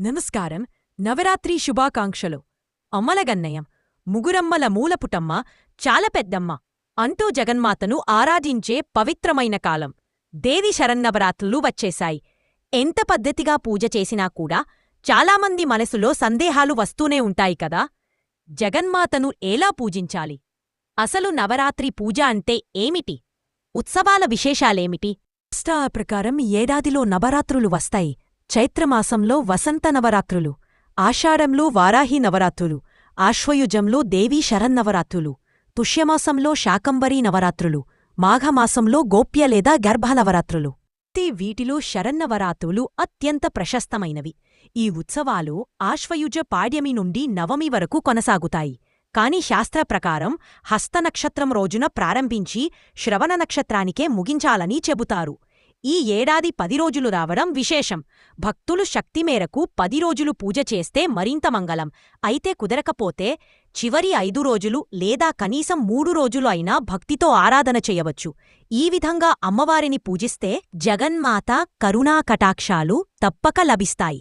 నమస్కారం. నవరాత్రి శుభాకాంక్షలు. అమ్మలగన్నయం ముగురమ్మల మూలపుటమ్మ చాలా పెద్దమ్మ. అంటూ జగన్మాతను ఆరాధించే పవిత్రమైన కాలం. దేవి శరన్నవరాత్రులు వచ్చేశాయి. ఎంత పద్ధతిగా పూజ చేసినా కూడా చాలామంది మనసులో సందేహాలు వస్తూనే ఉంటాయి కదా? జగన్మాతను ఎలా పూజించాలి? అసలు నవరాత్రి పూజ అంటే ఏమిటి? ఉత్సవాల విశేషాలేమిటి? ప్రకారం ఏడాదిలో నవరాత్రులు వస్తాయి. చైత్రమాసంలో వసంత నవరాత్రులు ఆషాఢంలో వారాహి నవరాత్రులు ఆశ్వయుజంలో దేవీ శరన్నవరాత్రులు తుష్యమాసంలో శాకంబరీ నవరాత్రులు మాఘమాసంలో గోప్య లేదా గర్భనవరాత్రులు అయితే వీటిలో శరన్నవరాత్రులు అత్యంత ప్రశస్తమైనవి. ఈ ఉత్సవాలు ఆశ్వయుజ పాడ్యమి నుండి నవమి వరకు కొనసాగుతాయి. కాని శాస్త్ర ప్రకారం హస్తనక్షత్రం రోజున ప్రారంభించి శ్రవణ నక్షత్రానికే ముగించాలని చెబుతారు. ఈ ఏడాది పది రోజులు రావడం విశేషం. భక్తులు శక్తి మేరకు పది రోజులు పూజ చేస్తే మరింత మంగళం. అయితే కుదరకపోతే చివరి ఐదు రోజులు లేదా కనీసం మూడు రోజులు అయినా భక్తితో ఆరాధన చేయవచ్చు. ఈ విధంగా అమ్మవారిని పూజిస్తే జగన్మాత కరుణా కటాక్షాలు తప్పక లభిస్తాయి.